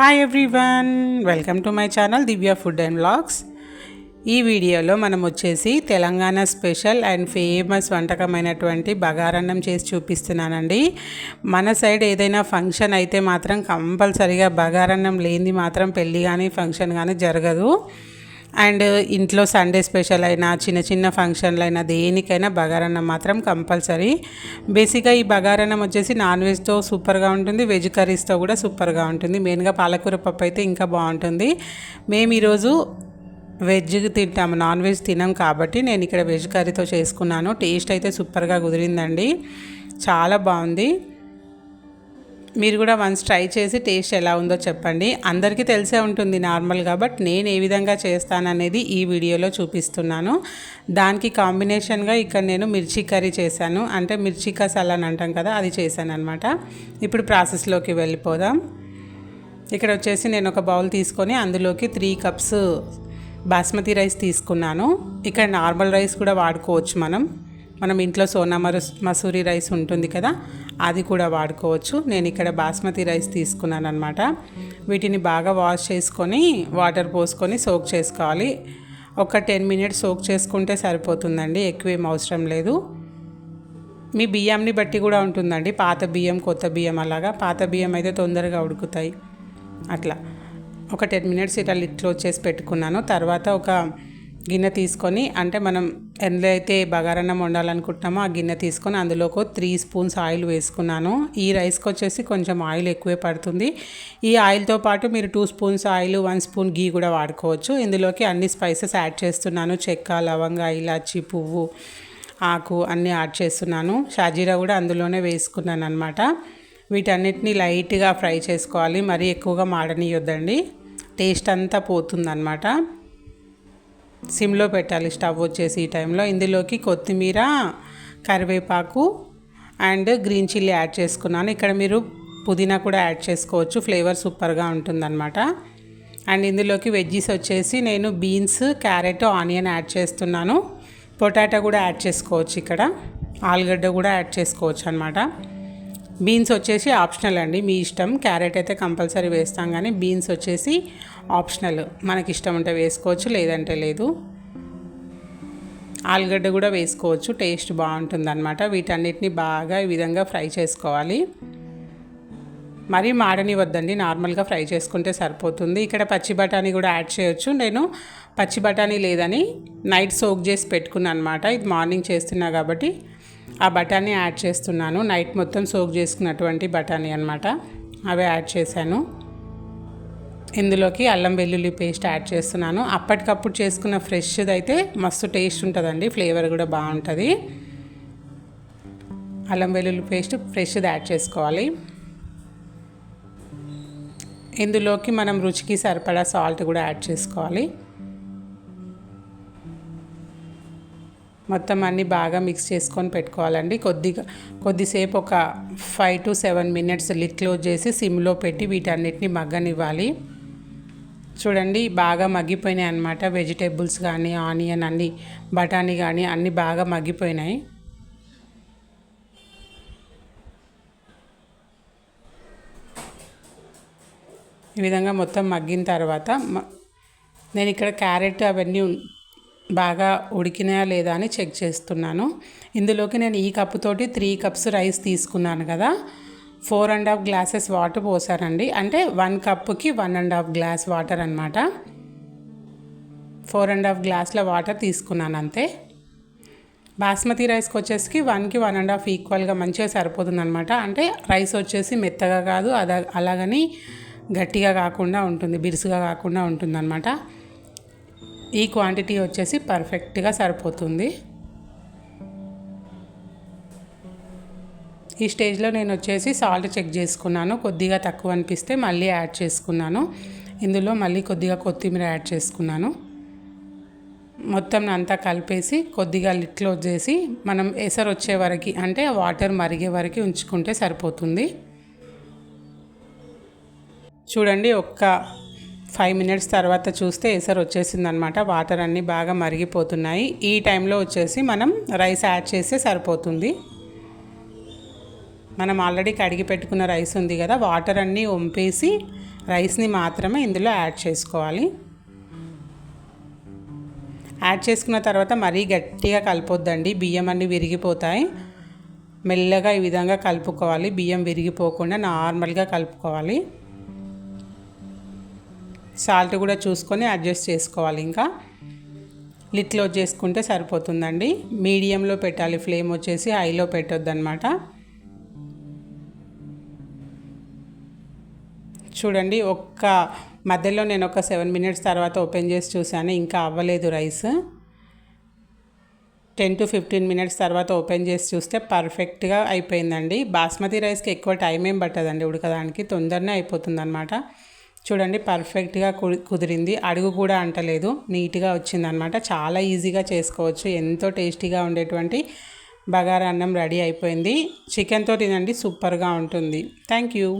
Hi everyone welcome to my channel Divya food and vlogs ఈ వీడియోలో మనం వచ్చేసి తెలంగాణ స్పెషల్ అండ్ ఫేమస్ వంటకమైనటువంటి బగారన్నం చేసి చూపిస్తున్నానండి. మన సైడ్ ఏదైనా ఫంక్షన్ అయితే మాత్రం కంపల్సరిగా బగారన్నం లేనిది మాత్రం పెళ్ళి కానీ ఫంక్షన్ కానీ జరగదు. అండ్ ఇంట్లో సండే స్పెషల్ అయినా చిన్న చిన్న ఫంక్షన్లు అయినా దేనికైనా బగారన్నం మాత్రం కంపల్సరీ. బేసిక్గా ఈ బగారన్నం వచ్చేసి నాన్ వెజ్తో సూపర్గా ఉంటుంది వెజ్ కర్రీస్తో కూడా సూపర్గా ఉంటుంది. మెయిన్గా పాలకూర పప్పు అయితే ఇంకా బాగుంటుంది. మేము ఈరోజు వెజ్ తింటాము నాన్ వెజ్ తినాం కాబట్టి నేను ఇక్కడ వెజ్ కర్రీతో చేసుకున్నాను. టేస్ట్ అయితే సూపర్గా కుదిరిందండి. చాలా బాగుంది. మీరు కూడా వన్స్ ట్రై చేసి టేస్ట్ ఎలా ఉందో చెప్పండి. అందరికీ తెలిసే ఉంటుంది నార్మల్గా బట్ నేను ఏ విధంగా చేస్తాననేది ఈ వీడియోలో చూపిస్తున్నాను. దానికి కాంబినేషన్గా ఇక్కడ నేను మిర్చి కర్రీ చేశాను. అంటే మిర్చి కసాలా అని అంటాం కదా అది చేశాను అనమాట ఇప్పుడు ప్రాసెస్లోకి వెళ్ళిపోదాం. ఇక్కడ వచ్చేసి నేను ఒక బౌల్ తీసుకొని అందులోకి త్రీ కప్స్ బాస్మతి రైస్ తీసుకున్నాను. ఇక్కడ నార్మల్ రైస్ కూడా వాడుకోవచ్చు మనం. మనం ఇంట్లో సోనా మరు మసూరి రైస్ ఉంటుంది కదా అది కూడా వాడుకోవచ్చు. నేను ఇక్కడ బాస్మతి రైస్ తీసుకున్నాను అనమాట వీటిని బాగా వాష్ చేసుకొని వాటర్ పోసుకొని సోక్ చేసుకోవాలి. ఒక టెన్ మినిట్స్ సోక్ చేసుకుంటే సరిపోతుందండి ఎక్కువేం అవసరం లేదు. మీ బియ్యంని బట్టి కూడా ఉంటుందండి పాత బియ్యం కొత్త బియ్యం అలాగా. పాత బియ్యం అయితే తొందరగా ఉడుకుతాయి. అట్లా. ఒక టెన్ మినిట్స్ ఇట్లా లిట్ క్లోజ్ చేసి పెట్టుకున్నాను. తర్వాత ఒక గిన్నె తీసుకొని అంటే మనం ఎందులో అయితే బగారన్నం వండాలనుకుంటున్నామో ఆ గిన్నె తీసుకొని అందులోకి త్రీ స్పూన్స్ ఆయిల్ వేసుకున్నాను. ఈ రైస్కి వచ్చేసి కొంచెం ఆయిల్ ఎక్కువే పడుతుంది. ఈ ఆయిల్తో పాటు మీరు two spoons oil one spoon ghee కూడా వాడుకోవచ్చు. ఇందులోకి అన్ని స్పైసెస్ యాడ్ చేస్తున్నాను. చెక్క లవంగ ఇలాచి పువ్వు ఆకు అన్నీ యాడ్ చేస్తున్నాను. షాజీరా కూడా అందులోనే వేసుకున్నాను అనమాట వీటన్నిటిని లైట్గా ఫ్రై చేసుకోవాలి. మరీ ఎక్కువగా మాడనియొద్దండి. టేస్ట్ అంతా పోతుందన్నమాట. సిమ్లో పెట్టాలి స్టవ్ వచ్చేసి ఈ టైంలో. ఇందులోకి కొత్తిమీర కరివేపాకు అండ్ గ్రీన్ చిల్లీ యాడ్ చేసుకున్నాను. ఇక్కడ మీరు పుదీనా కూడా యాడ్ చేసుకోవచ్చు. ఫ్లేవర్ సూపర్గా ఉంటుందన్నమాట. అండ్ ఇందులోకి వెజ్జీస్ వచ్చేసి నేను బీన్స్ క్యారెట్ ఆనియన్ యాడ్ చేస్తున్నాను. పొటాటో కూడా యాడ్ చేసుకోవచ్చు ఇక్కడ. ఆలుగడ్డ కూడా యాడ్ చేసుకోవచ్చు అనమాట బీన్స్ వచ్చేసి ఆప్షనల్ అండి. మీ ఇష్టం. క్యారెట్ అయితే కంపల్సరీ వేస్తాం కానీ బీన్స్ వచ్చేసి ఆప్షనల్. మనకి ఇష్టం ఉంటే వేసుకోవచ్చు లేదంటే లేదు. ఆలుగడ్డ కూడా వేసుకోవచ్చు. టేస్ట్ బాగుంటుందన్నమాట. వీటన్నిటిని బాగా ఈ విధంగా ఫ్రై చేసుకోవాలి. మరీ మాడనివద్దండి నార్మల్గా ఫ్రై చేసుకుంటే సరిపోతుంది. ఇక్కడ పచ్చి బఠానీ కూడా యాడ్ చేయొచ్చు. నేను పచ్చి బఠానీ లేదని నైట్ సోక్ చేసి పెట్టుకున్నాను అనమాట ఇది మార్నింగ్ చేస్తున్నా కాబట్టి ఆ బఠానీ యాడ్ చేస్తున్నాను. నైట్ మొత్తం సోక్ చేసుకున్నటువంటి బఠానీ అనమాట అవి యాడ్ చేశాను. ఇందులోకి అల్లం వెల్లుల్లి పేస్ట్ యాడ్ చేస్తున్నాను. అప్పటికప్పుడు చేసుకున్న ఫ్రెష్ది అయితే మస్తు టేస్ట్ ఉంటుందండి. ఫ్లేవర్ కూడా బాగుంటుంది. అల్లం వెల్లుల్లి పేస్ట్ ఫ్రెష్ది యాడ్ చేసుకోవాలి. ఇందులోకి మనం రుచికి సరిపడా సాల్ట్ కూడా యాడ్ చేసుకోవాలి. మొత్తం అన్నీ బాగా మిక్స్ చేసుకొని పెట్టుకోవాలండి. కొద్దిగా కొద్దిసేపు ఒక five to seven minutes lid close చేసి సిమ్లో పెట్టి వీటన్నిటిని మగ్గనివ్వాలి. చూడండి బాగా మగ్గిపోయినాయి అనమాట వెజిటేబుల్స్ కానీ ఆనియన్ అన్ని బఠానీ కానీ అన్నీ బాగా మగ్గిపోయినాయి. ఈ విధంగా మొత్తం మగ్గిన తర్వాత నేను ఇక్కడ క్యారెట్ అవన్నీ బాగా ఉడికినాయా లేదా అని చెక్ చేస్తున్నాను. ఇందులోకి నేను ఈ కప్పుతోటి త్రీ కప్స్ రైస్ తీసుకున్నాను కదా. Four and half glasses water పోసారండి అంటే వన్ కప్పుకి one and half glass water అనమాట ఫోర్ అండ్ హాఫ్ గ్లాస్ల వాటర్ తీసుకున్నాను అంతే. బాస్మతి రైస్కి వచ్చేసి వన్కి వన్ అండ్ హాఫ్ ఈక్వల్గా మంచిగా సరిపోతుంది అనమాట అంటే రైస్ వచ్చేసి మెత్తగా కాదు అద అలాగని గట్టిగా కాకుండా ఉంటుంది బిరుసుగా కాకుండా ఉంటుంది అనమాట ఈ క్వాంటిటీ వచ్చేసి పర్ఫెక్ట్గా సరిపోతుంది. ఈ స్టేజ్లో నేను వచ్చేసి సాల్ట్ చెక్ చేసుకున్నాను. కొద్దిగా తక్కువ అనిపిస్తే మళ్ళీ యాడ్ చేసుకున్నాను. ఇందులో మళ్ళీ కొద్దిగా కొత్తిమీర యాడ్ చేసుకున్నాను. మొత్తం అంతా కలిపేసి కొద్దిగా లిట్ క్లోజ్ చేసి మనం ఎసరు వచ్చే వరకు అంటే వాటర్ మరిగే వరకు ఉంచుకుంటే సరిపోతుంది. చూడండి ఒక్క ఫైవ్ మినిట్స్ తర్వాత చూస్తే ఎసరు వచ్చేసిందనమాట. వాటర్ అన్నీ బాగా మరిగిపోతున్నాయి. ఈ టైంలో వచ్చేసి మనం రైస్ యాడ్ చేస్తే సరిపోతుంది. మనం ఆల్రెడీ కడిగి పెట్టుకున్న రైస్ ఉంది కదా వాటర్ అన్నీ వంపేసి రైస్ని మాత్రమే ఇందులో యాడ్ చేసుకోవాలి. యాడ్ చేసుకున్న తర్వాత మరీ గట్టిగా కలపొద్దండి. బియ్యం అన్నీ విరిగిపోతాయి. మెల్లగా ఈ విధంగా కలుపుకోవాలి. బియ్యం విరిగిపోకుండా నార్మల్గా కలుపుకోవాలి. సాల్ట్ కూడా చూసుకొని అడ్జస్ట్ చేసుకోవాలి ఇంకా. లిట్ క్లోజ్ చేసుకుంటే సరిపోతుందండి. మీడియంలో పెట్టాలి ఫ్లేమ్ వచ్చేసి హైలో పెట్టొద్దు అనమాట చూడండి ఒక్క మధ్యలో నేను ఒక సెవెన్ మినిట్స్ తర్వాత ఓపెన్ చేసి చూశాను ఇంకా అవ్వలేదు rice. Ten to fifteen minutes తర్వాత ఓపెన్ చేసి చూస్తే పర్ఫెక్ట్గా అయిపోయిందండి. బాస్మతి రైస్కి ఎక్కువ టైం ఏం పట్టదండి ఉడకడానికి తొందరనే అయిపోతుంది అనమాట చూడండి పర్ఫెక్ట్గా కుదిరింది. అడుగు కూడా అంటలేదు. నీట్గా వచ్చిందనమాట. చాలా ఈజీగా చేసుకోవచ్చు. ఎంతో టేస్టీగా ఉండేటువంటి బగారా అన్నం రెడీ అయిపోయింది. చికెన్తో తినండి. సూపర్గా ఉంటుంది. Thank you